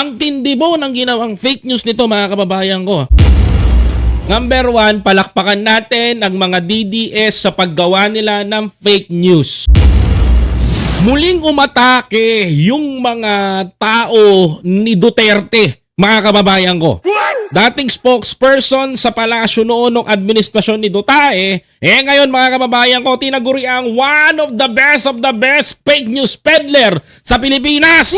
Ang tindi po ng ginawang fake news nito mga kababayan ko. Number one, palakpakan natin ang mga DDS sa paggawa nila ng fake news. Muling umatake yung mga tao ni Duterte, mga kababayan ko. Dating spokesperson sa palasyo noon ng administrasyon ni Duterte, eh ngayon mga kababayan ko, tinaguri ang one of the best of the best fake news peddler sa Pilipinas.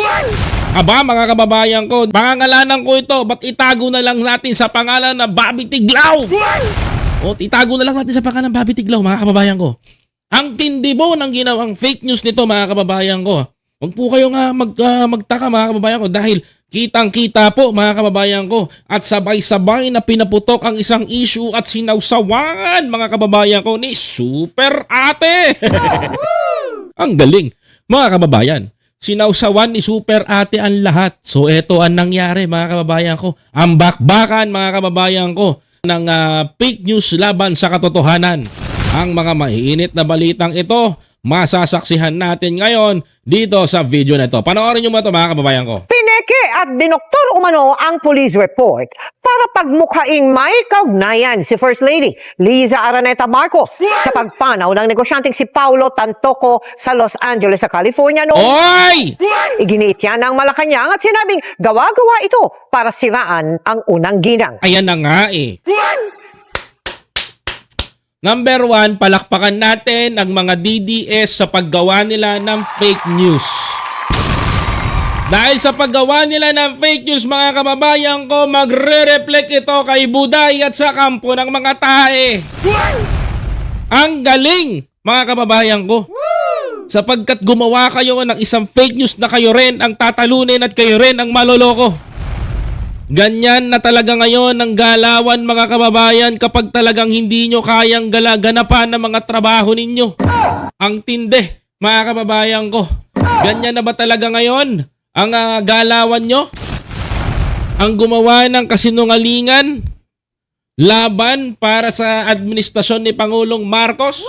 Aba mga kababayan ko, pangangalanan ko ito, ba't itago na lang natin sa pangalan na Bobby Tiglaw? O, itago na lang natin sa pangalan ng Bobby Tiglaw mga kababayan ko. Ang tindi po ng ginawang fake news nito mga kababayan ko. Huwag po kayo nga mag, ah, magtaka mga kababayan ko dahil kitang-kita po mga kababayan ko at sabay-sabay na pinaputok ang isang issue at sinawsawangan mga kababayan ko ni Super Ate. ang galing mga kababayan. Sinawsawan ni Super Ate ang lahat. So eto ang nangyari mga kababayan ko. Ang bakbakan mga kababayan ko ng ah, fake news laban sa katotohanan. Ang mga maiinit na balitang ito, masasaksihan natin ngayon dito sa video na ito. Panoorin nyo mo ito mga kababayan ko. Pineke at dinoktor umano ang police report para pagmukhaing may kaugnayan si First Lady Liza Araneta Marcos sa pagpanaw ng negosyanteng si Paulo Tantoco sa Los Angeles sa California noong Oy! iginiit yan ng Malacanang at sinabing gawa-gawa ito para siraan ang unang ginang. Ayan na nga eh. Number one, palakpakan natin ang mga DDS sa paggawa nila ng fake news. Dahil sa paggawa nila ng fake news mga kababayan ko, magre-reflect ito kay Buday at sa kampo ng mga tae. Ang galing mga kababayan ko. Sapagkat gumawa kayo ng isang fake news na kayo rin ang tatalunin at kayo rin ang maloloko. Ganyan na talaga ngayon ang galawan mga kababayan kapag talagang hindi nyo kayang galaganapan ng mga trabaho ninyo. Ang tindi, mga kababayan ko. Ganyan na ba talaga ngayon ang ah, galawan nyo? Ang gumawa ng kasinungalingan laban para sa administrasyon ni Pangulong Marcos?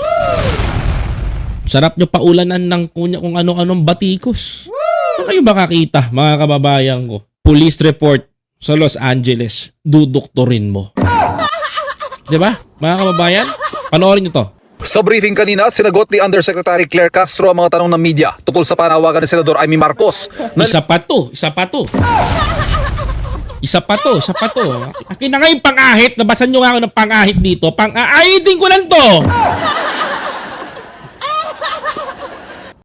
Sarap nyo paulanan ng kunya kung ano-anong batikos. Saan kayo makakita, mga kababayan ko? Police report sa Los Angeles, dudukturin mo. 'Di ba? Mga kababayan, panoorin niyo to. Sa briefing kanina, sinagot ni Undersecretary Claire Castro ang mga tanong ng media tungkol sa panawagan ni Senador Amy Marcos na Isa pa to, isa pa to. Isa pa to, isa pa to. Akin na nga yung pang-ahit, nabasan nyo nga ako ng pang-ahit dito. Pang-ahitin ko lang to.